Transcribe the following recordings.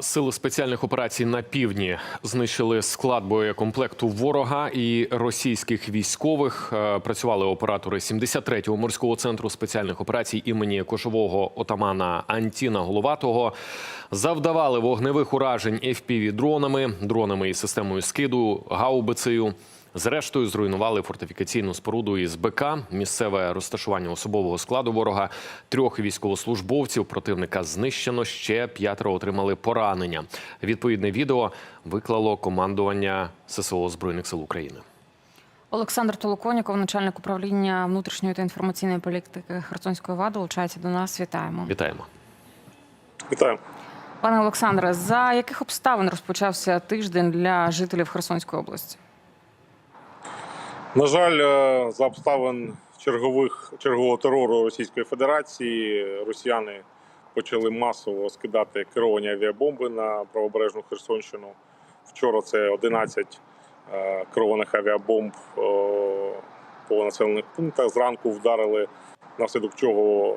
Сили спеціальних операцій на півдні знищили склад боєкомплекту ворога і російських військових. Е, Працювали оператори 73-го морського центру спеціальних операцій імені кошового отамана Антіна Головатого. Завдавали вогневих уражень fpv дронами, дронами із системою скиду, гаубицею. Зрештою, зруйнували фортифікаційну споруду із БК, місцеве розташування особового складу ворога. Трьох військовослужбовців противника знищено. Ще п'ятеро отримали поранення. Відповідне відео виклало командування ССО збройних сил України. Олександр Толоконіков, начальник управління внутрішньої та інформаційної політики Херсонської ВАДи, долучається до нас. Вітаємо. Вітаємо. Вітаю. Пане Олександре, за яких обставин розпочався тиждень для жителів Херсонської області? На жаль, е, за обставин чергових чергового терору Російської Федерації росіяни почали масово скидати керовані авіабомби на правобережну Херсонщину. Вчора це 11 е, керованих авіабомб е, по населених пунктах. Зранку вдарили, внаслідок чого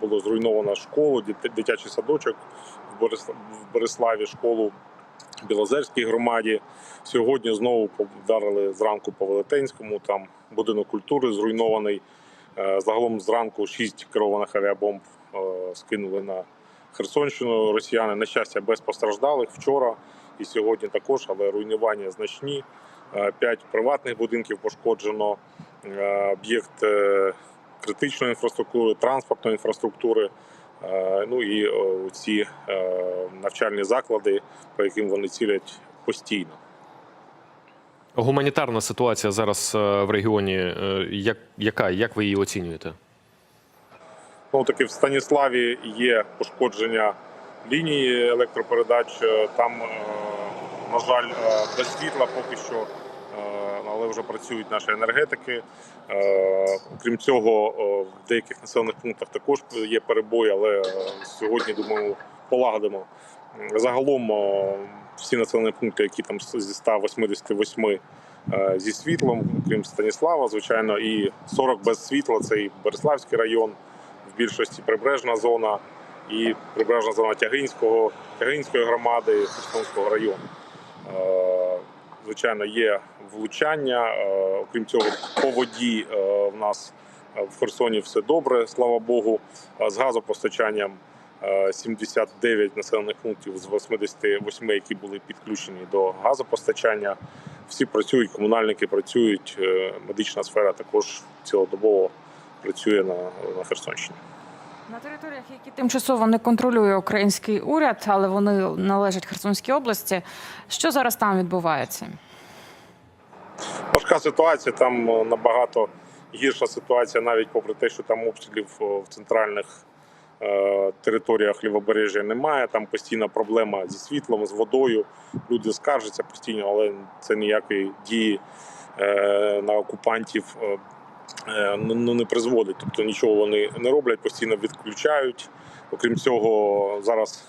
було зруйновано школу, дит- дитячий садочок в в школу Білозерській громаді. Сьогодні знову вдарили зранку по Велетенському. Там будинок культури зруйнований. Е, Загалом зранку шість керованих авіабомб е, скинули на Херсонщину. Росіяни, на щастя, без постраждалих вчора і сьогодні також, але руйнування значні. Е, П'ять приватних будинків пошкоджено. Об'єкт критичної інфраструктури, транспортної інфраструктури. Е, Ну і е, ці е, навчальні заклади, по яким вони цілять постійно. Гуманітарна ситуація зараз в регіоні. Як, яка? Як ви її оцінюєте? Ну таки в Станіславі є пошкодження лінії електропередач. Там, на жаль, без світла поки що, але вже працюють наші енергетики. Е, Окрім цього, е, в деяких населених пунктах також є перебої, але е, сьогодні думаю полагодимо. Загалом е, всі населені пункти, які там зі 188 е, зі світлом, крім Станіслава, звичайно, і 40 без світла це і Береславський район, в більшості прибережна зона і прибережна зона Тягинського, Тягинської громади, Херсонського району. Звичайно, є влучання. Е, Окрім цього, по воді е, в нас е, в Херсоні все добре, слава Богу. З газопостачанням е, 79 населених пунктів з 88, які були підключені до газопостачання. Всі працюють, комунальники працюють, медична сфера також цілодобово працює на, на Херсонщині. На територіях, які тимчасово не контролює український уряд, але вони належать Херсонській області. Що зараз там відбувається? Важка ситуація, там е, набагато гірша ситуація, навіть попри те, що там обстрілів е, в центральних е, територіях лівобережжя немає. Там постійна проблема зі світлом, з водою. Люди скаржаться постійно, але це ніякої дії е, на окупантів е, ну, ну, не призводить. Тобто нічого вони не роблять, постійно відключають. Окрім цього, зараз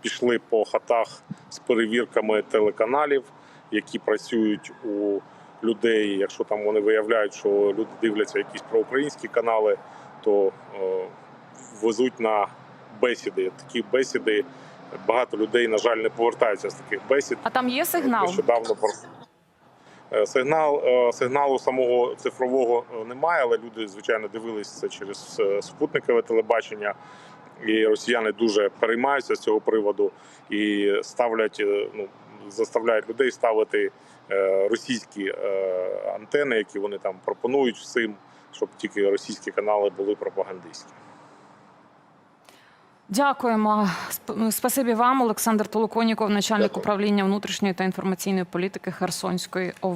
пішли по хатах з перевірками телеканалів, які працюють у людей. Якщо там вони виявляють, що люди дивляться якісь проукраїнські канали, то е, везуть на бесіди. Такі бесіди багато людей, на жаль, не повертаються з таких бесід. А там є сигнал? Нещодавно Е, сигнал е, сигналу самого цифрового е, немає, але люди звичайно дивились це через е, спутникове телебачення. І росіяни дуже переймаються з цього приводу і ставлять, е, ну заставляють людей ставити е, російські е, антени, які вони там пропонують всім, щоб тільки російські канали були пропагандистські. Дякуємо. Спасибі вам, Олександр Толоконіков, начальник Дякую. управління внутрішньої та інформаційної політики Херсонської ОВА.